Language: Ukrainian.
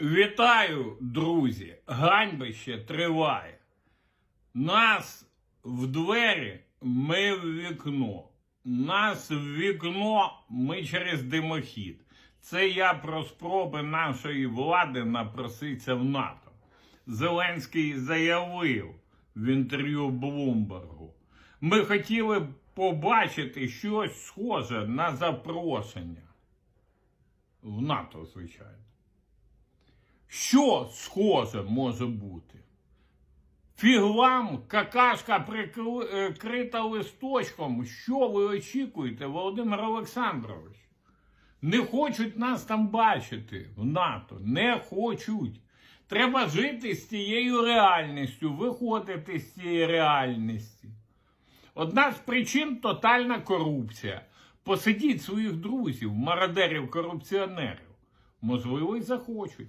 Вітаю, друзі! Ганьбище триває. Нас в двері, ми в вікно. Нас в вікно, ми через димохід. Це я про спроби нашої влади напроситися в НАТО. Зеленський заявив в інтерв'ю Блумбергу. Ми хотіли б побачити щось схоже на запрошення. В НАТО, звичайно. Що схоже може бути? Фіглам, какашка прикрита листочком. Що ви очікуєте, Володимир Олександрович? Не хочуть нас там бачити в НАТО. Не хочуть. Треба жити з цією реальністю, виходити з цієї реальності. Одна з причин тотальна корупція. Посидіть своїх друзів, мародерів, корупціонерів. Можливо, й захочуть.